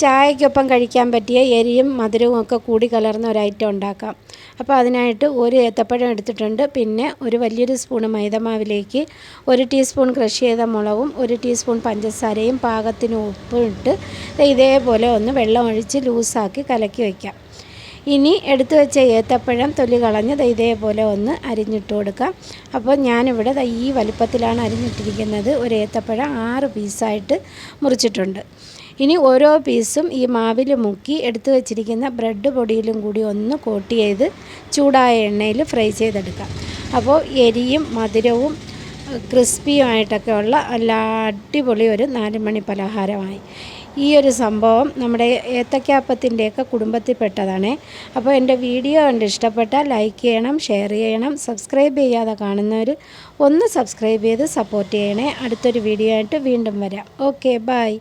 ചായക്കൊപ്പം കഴിക്കാൻ പറ്റിയ എരിയും മധുരവും ഒക്കെ കൂടി കലർന്ന ഒരു ഐറ്റം ഉണ്ടാക്കാം. അപ്പോൾ അതിനായിട്ട് ഒരു ഏത്തപ്പഴം എടുത്തിട്ടുണ്ട്. പിന്നെ ഒരു വലിയൊരു സ്പൂൺ മൈദമാവിലേക്ക് ഒരു ടീസ്പൂൺ ക്രഷ് ചെയ്ത മുളകും ഒരു ടീസ്പൂൺ പഞ്ചസാരയും പാകത്തിന് ഉപ്പും ഇട്ട് ഇതേപോലെ ഒന്ന് വെള്ളം ഒഴിച്ച് ലൂസാക്കി കലക്കി വയ്ക്കാം ഇനി എടുത്തു വെച്ച ഏത്തപ്പഴം തൊലി കളഞ്ഞ് ഇതേപോലെ ഒന്ന് അരിഞ്ഞിട്ട് കൊടുക്കാം. അപ്പോൾ ഞാനിവിടെ ഈ വലിപ്പത്തിലാണ് അരിഞ്ഞിട്ടിരിക്കുന്നത്. ഒരു ഏത്തപ്പഴം ആറ് പീസായിട്ട് മുറിച്ചിട്ടുണ്ട്. ഇനി ഓരോ പീസും ഈ മാവിൽ മുക്കി എടുത്തു വെച്ചിരിക്കുന്ന ബ്രെഡ് പൊടിയിലും കൂടി ഒന്ന് കോട്ട് ചെയ്ത് ചൂടായ എണ്ണയിൽ ഫ്രൈ ചെയ്തെടുക്കാം. അപ്പോൾ എരിയും മധുരവും ക്രിസ്പിയുമായിട്ടൊക്കെ ഉള്ള നല്ല അടിപൊളി ഒരു നാലുമണി പലഹാരമായി. ഈ ഒരു സംഭവം നമ്മുടെ ഏത്തക്കാപ്പത്തിന്റെയൊക്കെ കുടുംബത്തിൽപ്പെട്ടതാണ്. അപ്പോൾ എന്റെ വീഡിയോ കണ്ട് ഇഷ്ടപ്പെട്ടാൽ ലൈക്ക് ചെയ്യണം ഷെയർ ചെയ്യണം സബ്സ്ക്രൈബ് ചെയ്യാതെ കാണുന്നവർ ഒന്ന് സബ്സ്ക്രൈബ് ചെയ്ത് സപ്പോർട്ട് ചെയ്യണേ. അടുത്തൊരു വീഡിയോ ആയിട്ട് വീണ്ടും വരാം. Okay bye